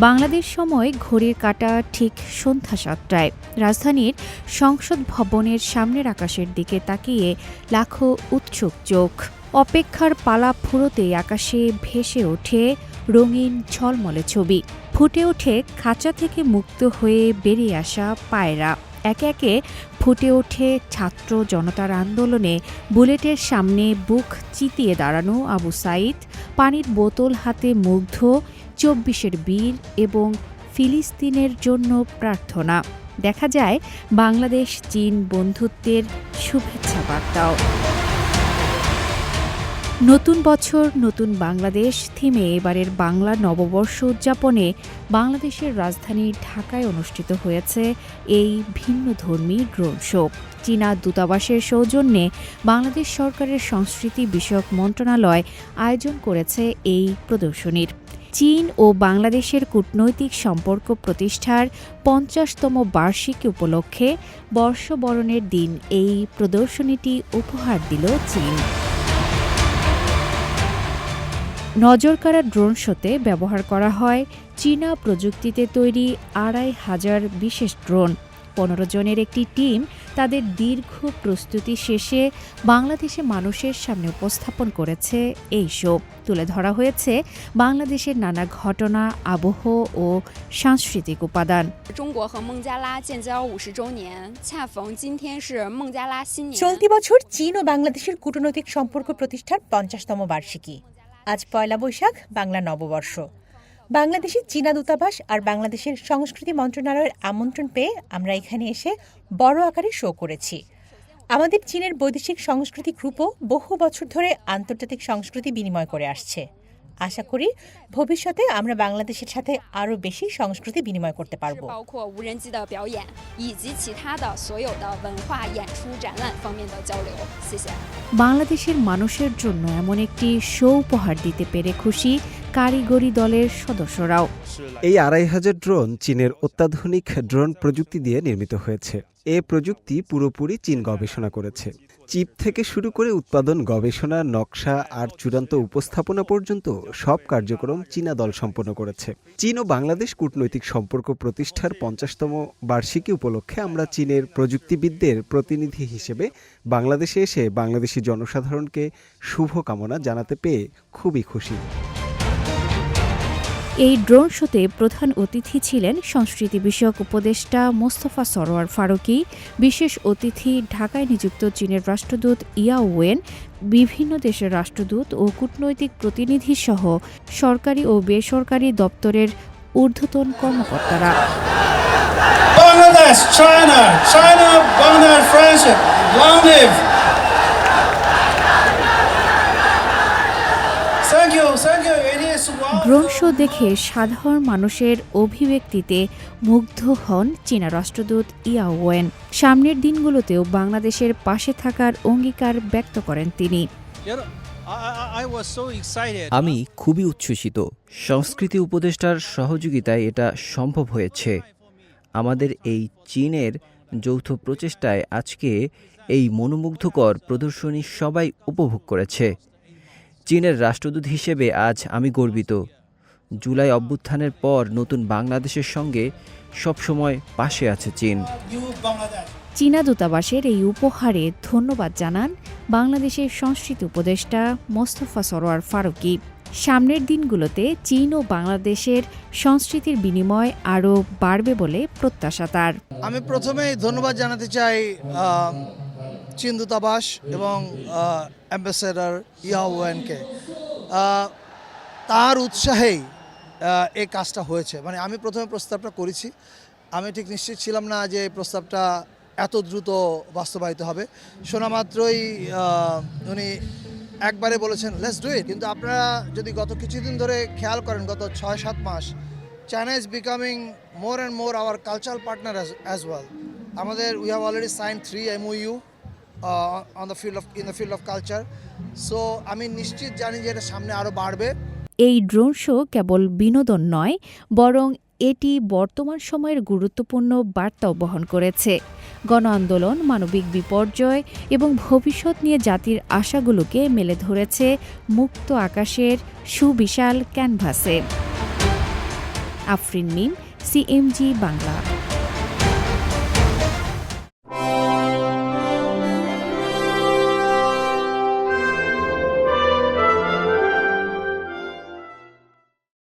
বাংলাদেশ সময় ঘড়ির কাঁটা ঠিক সন্ধ্যা সাতটায়। রাজধানীর সংসদ ভবনের সামনের আকাশের দিকে তাকিয়ে লাখো উৎসুক চোখ। অপেক্ষার পালা ফুরোতেই আকাশে ভেসে ওঠে রঙিন ঝলমলে ছবি। ফুটে ওঠে খাঁচা থেকে মুক্ত হয়ে বেরিয়ে আসা পায়রা। একে একে ফুটে ওঠে ছাত্র জনতার আন্দোলনে। বুলেটের সামনে বুক চিতিয়ে দাঁড়ানো আবু সাইদ। পানির বোতল হাতে মুগ্ধ চব্বিশের বীর এবং ফিলিস্তিনের জন্য প্রার্থনা। দেখা যায়, বাংলাদেশ, চীন বন্ধুত্বের শুভেচ্ছা বার্তাও। নতুন বছর, নতুন বাংলাদেশ থিমে এবারের বাংলা নববর্ষ উদযাপনে বাংলাদেশের রাজধানী ঢাকায় অনুষ্ঠিত হয়েছে এই ভিন্নধর্মী ড্রোন শো। চীনা দূতাবাসের সৌজন্যে বাংলাদেশ সরকারের সংস্কৃতি বিষয়ক মন্ত্রণালয় আয়োজন করেছে এই প্রদর্শনীর। চীন ও বাংলাদেশের কূটনৈতিক সম্পর্ক প্রতিষ্ঠার পঞ্চাশতম বার্ষিকী উপলক্ষে বর্ষবরণের দিন এই প্রদর্শনীটি উপহার দিল চীন। নজর নজরকাড়া ড্রোন শোতে ব্যবহার করা হয় চীনা প্রযুক্তিতে তৈরি আড়াই হাজার বিশেষ ড্রোন। পনেরো জনের একটি টিম তাদের দীর্ঘ প্রস্তুতি শেষে বাংলাদেশে মানুষের সামনে উপস্থাপন করেছে এই শো। তুলে ধরা হয়েছে বাংলাদেশের নানা ঘটনা, আবহ ও সাংস্কৃতিক উপাদান। চলতি বছর চীন ও বাংলাদেশের কূটনৈতিক সম্পর্ক প্রতিষ্ঠার পঞ্চাশতম বার্ষিকী। আজ পয়লা বৈশাখ, বাংলা নববর্ষ। বাংলাদেশের চীনা দূতাবাস আর বাংলাদেশের সংস্কৃতি মন্ত্রণালয়ের আমন্ত্রণ পেয়ে আমরা এখানে এসে বড় আকারে শো করেছি। আমাদের চীনের বৈদেশিক সংস্কৃতি গ্রুপও বহু বছর ধরে আন্তর্জাতিক সংস্কৃতি বিনিময় করে আসছে। আশা করি ভবিষ্যতে আমরা বাংলাদেশের সাথে আরও বেশি সংস্কৃতি বিনিময় করতে পারব। বাংলাদেশের মানুষের জন্য এমন একটি শো উপহার দিতে পেরে খুশি কারিগরি দলের সদস্যরাও। এই আড়াই হাজার ড্রোন চীনের অত্যাধুনিক ড্রোন প্রযুক্তি দিয়ে নির্মিত হয়েছে। এ প্রযুক্তি পুরোপুরি চীন গবেষণা করেছে। চিপ থেকে শুরু করে উৎপাদন, গবেষণা, নকশা আর চূড়ান্ত উপস্থাপনা পর্যন্ত সব কার্যক্রম চীনা দল সম্পন্ন করেছে। চীন ও বাংলাদেশ কূটনৈতিক সম্পর্ক প্রতিষ্ঠার পঞ্চাশতম বার্ষিকী উপলক্ষে আমরা চীনের প্রযুক্তিবিদদের প্রতিনিধি হিসেবে বাংলাদেশে এসে বাংলাদেশি জনসাধারণকে শুভকামনা জানাতে পেয়ে খুবই খুশি। এই ড্রোন শোতে প্রধান অতিথি ছিলেন সংস্কৃতি বিষয়ক উপদেষ্টা মোস্তফা সরোয়ার ফারুকি বিশেষ অতিথি ঢাকায় নিযুক্ত চীনের রাষ্ট্রদূত ইয়া ওয়েন বিভিন্ন দেশের রাষ্ট্রদূত ও কূটনৈতিক প্রতিনিধি সহ সরকারি ও বেসরকারি দপ্তরের ঊর্ধ্বতন কর্মকর্তারা Bangladesh, China, China, Bangladesh friendship. Drone show দেখে সাধারণ মানুষের অভিব্যক্তিতে মুগ্ধ হন চীনা রাষ্ট্রদূত ইয়া ওয়েন। সামনের দিনগুলোতেও বাংলাদেশের পাশে থাকার অঙ্গীকার ব্যক্ত করেন তিনি. আমি খুবই উচ্ছ্বসিত। সংস্কৃতি উপদেষ্টার সহযোগিতায় এটা সম্ভব হয়েছে। আমাদের এই চীনের যৌথ প্রচেষ্টায় আজকে এই মনোমুগ্ধকর প্রদর্শনী সবাই উপভোগ করেছে। চীনের রাষ্ট্রদূত হিসেবে আজ আমি গর্বিত। জুলাই অভ্যুত্থানের পর নতুন বাংলাদেশের সঙ্গে সবসময় পাশে আছে চীন। চীনা দূতাবাসের এই উপহারে ধন্যবাদ জানান বাংলাদেশের সংস্কৃতি উপদেষ্টা মোস্তফা সরোয়ার ফারুকি। সামনের দিনগুলোতে চীন ও বাংলাদেশের সংস্কৃতির বিনিময় আরও বাড়বে বলে প্রত্যাশা তার। আমি প্রথমেই ধন্যবাদ জানাতে চাই চীন দূতাবাস এবং অ্যাম্বাসেডার ইয়াওয়ানকে। তার উৎসাহেই এই কাজটা হয়েছে। মানে আমি প্রথমে প্রস্তাবটা করেছি। আমি ঠিক নিশ্চিত ছিলাম না যে এই প্রস্তাবটা এত দ্রুত বাস্তবায়িত হবে। শোনা মাত্রই উনি একবারে বলেছেন লেটস ডু ইট কিন্তু আপনারা যদি গত কিছুদিন ধরে খেয়াল করেন, গত ছয় সাত মাস China is becoming more and more our cultural partner as well আমাদের we have already sign three MOU on the field of in the field of culture so আমি নিশ্চিত জানি যে এটা সামনে আরও বাড়বে। এই ড্রোন শো কেবল বিনোদন নয়, বরং এটি বর্তমান সময়ের গুরুত্বপূর্ণ বার্তাও বহন করেছে। গণ আন্দোলন, মানবিক বিপর্যয় এবং ভবিষ্যৎ নিয়ে জাতির আশাগুলোকে মেলে ধরেছে মুক্ত আকাশের সুবিশাল ক্যানভাসে। আফরিন মিম, সিএমজি বাংলা।